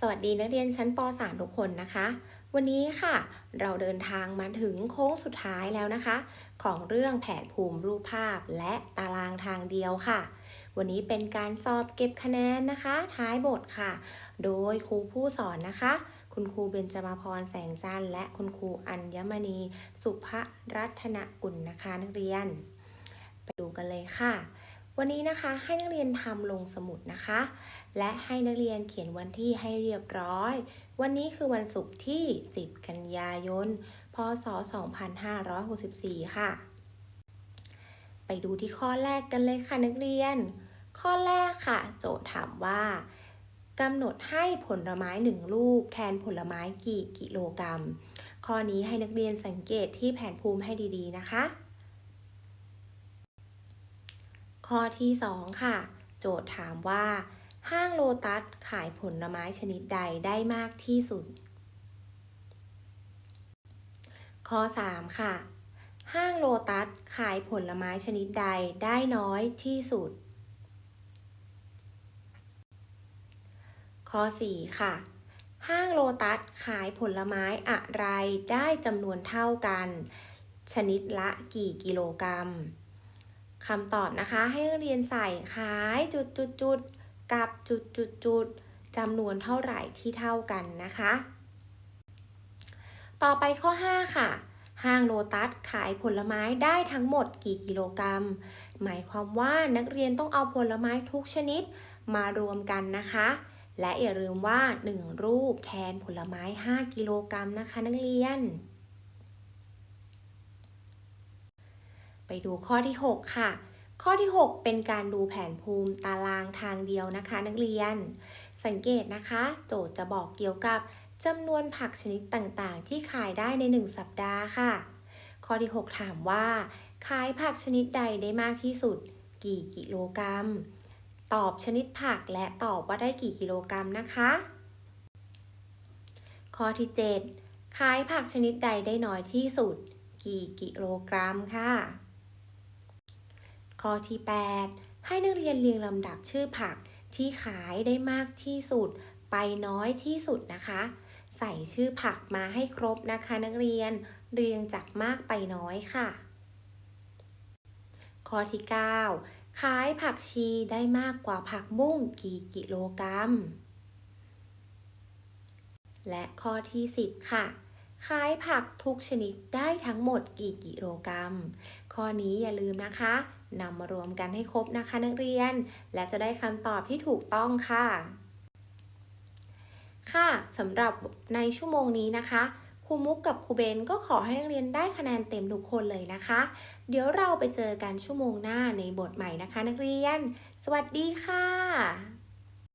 สวัสดีนักเรียนชั้นป .3 ทุกคนนะคะ วันนี้ค่ะ เราเดินทางมาถึงโค้งสุดท้ายแล้วนะคะ ของเรื่องแผนภูมิรูปภาพและตารางทางเดียวค่ะ วันนี้เป็นการสอบเก็บคะแนนนะคะ ท้ายบทค่ะ โดยครูผู้สอนนะคะ คุณครูเบญจมาพรแสงจันทร์และคุณครูอัญมณี สุภรัตนกุลนะคะนักเรียน ไปดูกันเลยค่ะ วันนี้นะคะให้นักเรียนทำลงสมุดนะคะ และให้นักเรียนเขียนวันที่ให้เรียบร้อย วันนี้คือวันศุกร์ที่ 10 กันยายน พศ 2564 ค่ะ ไปดูที่ข้อแรกกันเลยค่ะนักเรียน ข้อแรกค่ะ โจทย์ถามว่ากำหนดให้ผลไม้หนึ่งลูก แทนผลไม้กี่กิโลกรัม ข้อนี้ให้นักเรียนสังเกตที่แผนภูมิให้ดีๆนะคะ ข้อที่ 2 ค่ะ โจทย์ถามว่า ห้างโลตัสขายผลไม้ชนิดใดได้มากที่สุด ข้อ 3 ค่ะ ห้างโลตัสขายผลไม้ชนิดใดได้น้อยที่สุด ข้อ 4 ค่ะ ห้างโลตัสขายผลไม้อะไรได้จำนวนเท่ากัน ชนิดละกี่กิโลกรัม คำตอบนะคะให้นักเรียนใส่ขายจุดจุดจุดกับจุดจุดจุดจำนวนเท่าไหร่ที่เท่ากันนะคะ ต่อไปข้อ 5 ค่ะ ห้างโลตัสขายผลไม้ได้ทั้งหมดกี่กิโลกรัม หมายความว่านักเรียนต้องเอาผลไม้ทุกชนิดมารวมกันนะคะ และอย่าลืมว่า 1 รูปแทนผลไม้ 5 กิโลกรัมนะคะ นักเรียน ไปดูข้อที่ 6 ค่ะ ข้อที่ 6 เป็นการดูแผนภูมิตารางทางเดียวนะคะ นักเรียน สังเกตนะคะ โจทย์จะบอกเกี่ยวกับจำนวนผักชนิดต่างๆ ที่ขายได้ใน 1 สัปดาห์ค่ะ ข้อที่ 6 ถามว่า ขายผักชนิดใดได้มากที่สุด กี่กิโลกรัม ตอบชนิดผักและตอบว่าได้กี่กิโลกรัมนะคะ ข้อที่ 7 ขายผักชนิดใดได้น้อยที่สุด กี่กิโลกรัมค่ะ ข้อที่ 8 ให้นักเรียนเรียงลำดับชื่อผักที่ขายได้มากที่สุด ไปน้อยที่สุดนะคะ ใส่ชื่อผักมาให้ครบนะคะ นักเรียนเรียงจากมากไปน้อยค่ะ ข้อที่ 9 ขายผักชีได้มากกว่าผักบุ้งกี่กิโลกรัม และข้อที่ 10 ค่ะ ขายผักทุกชนิดได้ทั้งหมดกี่กิโลกรัม ข้อนี้อย่าลืมนะคะนำมารวมกันให้ครบนะคะนักเรียน และจะได้คำตอบที่ถูกต้องค่ะ ค่ะสำหรับในชั่วโมงนี้นะคะครูมุกกับครูเบนก็ขอให้นักเรียนได้คะแนนเต็มทุกคนเลยนะคะ เดี๋ยวเราไปเจอกันชั่วโมงหน้าในบทใหม่นะคะ นักเรียน สวัสดีค่ะ